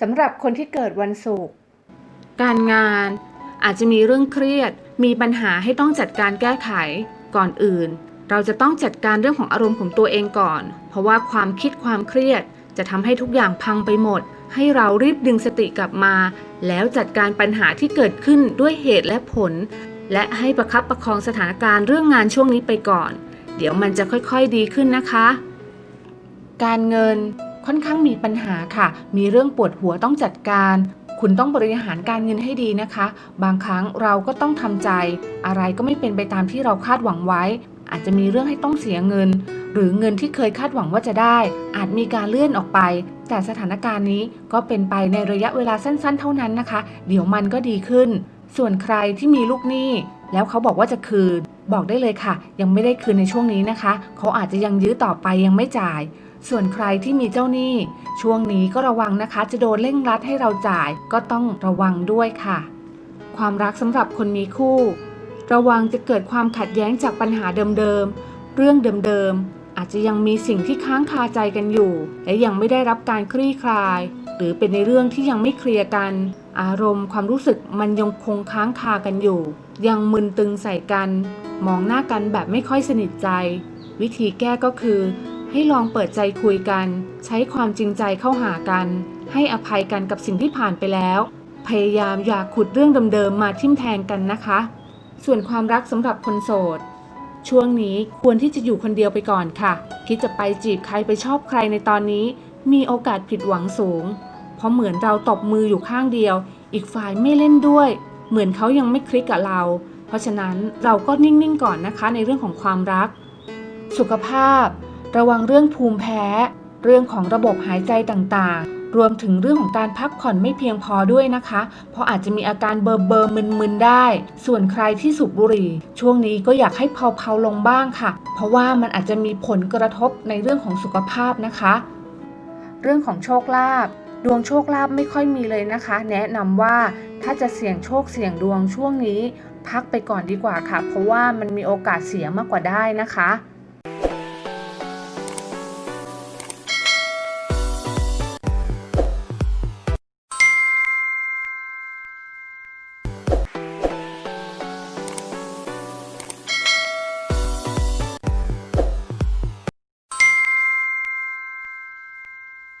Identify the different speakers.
Speaker 1: สำหรับคนที่เกิดวันศุกร์
Speaker 2: การงานอาจจะมีเรื่องเครียด มีปัญหาให้ต้องจัดการแก้ไขก่อนอื่น เราจะต้องจัดการเรื่องของอารมณ์ของตัวเองก่อน เพราะว่าความคิดความเครียด จะทำให้ทุกอย่างพังไปหมด ให้เรารีบดึงสติกลับมา แล้วจัดการปัญหาที่เกิดขึ้นด้วยเหตุและผล และให้ประคับประคองสถานการณ์เรื่องงานช่วงนี้ไปก่อน เดี๋ยวมันจะค่อยๆดีขึ้นนะคะ การเงิน ค่อนข้างมีปัญหาค่ะ มีเรื่องปวดหัวต้องจัดการ คุณต้องบริหารการเงินให้ดีนะคะ บางครั้งเราก็ต้องทำใจ อะไรก็ไม่เป็นไปตามที่เราคาดหวังไว้ อาจจะมีเรื่องให้ต้องเสียเงิน หรือเงินที่เคยคาดหวังว่าจะได้ อาจมีการเลื่อนออกไป แต่สถานการณ์นี้ก็เป็นไปในระยะเวลาสั้นๆ เท่านั้นนะคะ เดี๋ยวมันก็ดีขึ้น ส่วนใครที่มีลูกหนี้ แล้วเขาบอกว่าจะคืน บอกได้เลยค่ะ ยังไม่ได้คืนในช่วงนี้นะคะ เขาอาจจะยังยื้อต่อไปยังไม่จ่าย ส่วนใครที่มีเจ้าหนี้ ช่วงนี้ก็ระวังนะคะ จะโดนเร่งรัดให้เราจ่าย ก็ต้องระวังด้วยค่ะ ความรักสำหรับคนมีคู่ ระวังจะเกิดความขัดแย้งจากปัญหาเดิมๆเรื่องเดิมๆอาจจะยังมีสิ่งที่ค้างคาใจกันอยู่ และยังไม่ได้รับการคลี่คลาย หรือเป็นในเรื่องที่ยังไม่เคลียร์กัน อารมณ์ความรู้สึกมันยังคงค้างคากันอยู่ ยังมึนตึงใส่กัน มองหน้ากันแบบไม่ค่อยสนิทใจ วิธีแก้ก็คือ ให้ลองเปิดใจคุยกัน ใช้ความจริงใจเข้าหากัน ให้อภัยกันกับสิ่งที่ผ่านไปแล้ว พยายามอย่าขุดเรื่องเดิมๆมาทิ่มแทงกันนะคะ ส่วนความรักสำหรับคนโสดช่วงนี้ควรที่จะอยู่คนเดียวไปก่อนค่ะ คิดจะไปจีบใครไปชอบใครในตอนนี้ มีโอกาสผิดหวังสูง เพราะเหมือนเราตบมืออยู่ข้างเดียว อีกฝ่ายไม่เล่นด้วย เหมือนเขายังไม่คลิกกับเรา เพราะฉะนั้นเราก็นิ่งๆก่อนนะคะในเรื่องของความรัก สุขภาพ ระวังเรื่องภูมิแพ้ เรื่องของระบบหายใจต่างๆ รวมถึงเรื่องของการพักผ่อนไม่เพียงพอด้วยนะคะ เพราะอาจจะมีอาการเบอร์เบอร์มึนๆได้ ส่วนใครที่สูบบุหรี่ ช่วงนี้ก็อยากให้เพาๆลงบ้างค่ะ เพราะว่ามันอาจจะมีผลกระทบในเรื่องของสุขภาพนะคะ เรื่องของโชคลาภ ดวงโชคลาภไม่ค่อยมีเลยนะคะ แนะนำว่าถ้าจะเสี่ยงโชคเสี่ยงดวงช่วงนี้ พักไปก่อนดีกว่าค่ะ เพราะว่ามันมีโอกาสเสียมากกว่าได้นะคะ